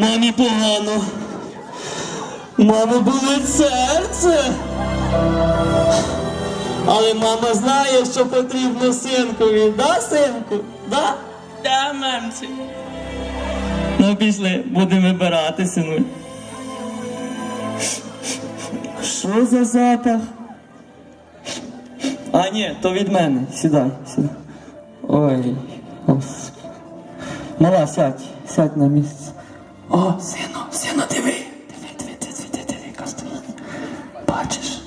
Мамі погано. Мами болить серце. Але мама знає, що потрібно синкові. Да, синку? Да? Да, мамці. Ну пішли, будемо вибирати, синуль. Що за запах? А, ні, то від мене. Сідай, сідай. Ой. Мала, сядь, сядь на місце. О, сину, сину, диви. Диви, диви, диви, диви, диви, яка. Бачиш,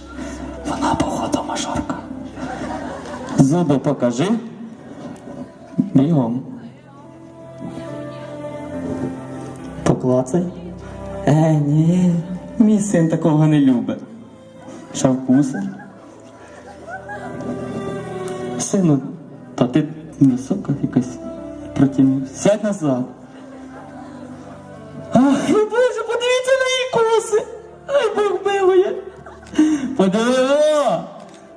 вона походу мажорка. Зуби покажи. Бігом. Поклацай. Е, ні, мій син такого не любить. Що вкусить? Сину, та ти висока якась противна. Сядь назад. Ах, Боже, подивіться на її коси. Ай, Бог милує. Подиви,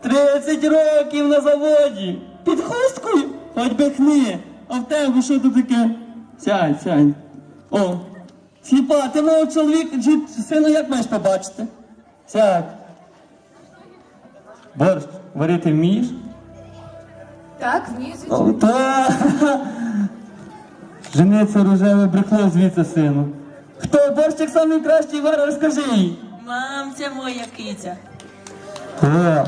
30 років на заводі. Під хусткою. Хоч би хни. А в тебе що тут таке? Сядь, сядь. О, сліпа, ти мого чоловіка чи сина як маєш побачити? Сядь. Борщ, варити вмієш? Так, вмію, О, та. Жениться рожеве брехло звідси, сину. Хто борщик самий кращий вар, розкажи їй. Мамця моя киця. О.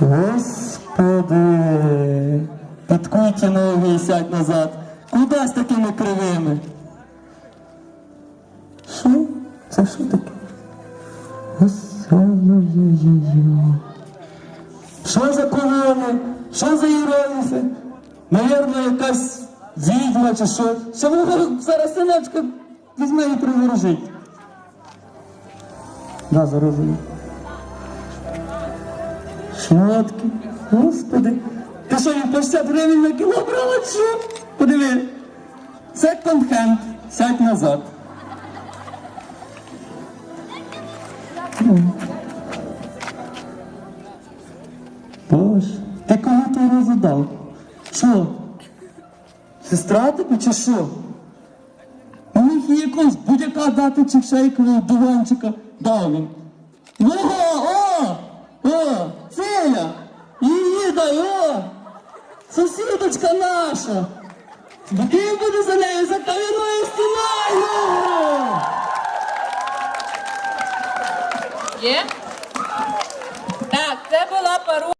Господи. Підкуйте ноги і сядь назад. Куди з такими кривими? Що? Це що таке? Що за колони? Що за іерогліфи? Навірно, якась відьма чи що. Що ви зараз синочка візьме і приворожить. Да, зарозумів. Шмотки. Господи. Ти що, їм по 60 гривень на кіло брала що? Подиви. Секонд хенд. Сядь назад. Боже, ти кому ти розу дав? Сестра тобі чи що? У них є якогось будь-яка дати чи шейкового дуванчика дав він. Ого, о! О! Ціля! Її дай, о! Сусідочка наша! Ким буде за нею за кам'яною стіною? Є? Так, це була пару.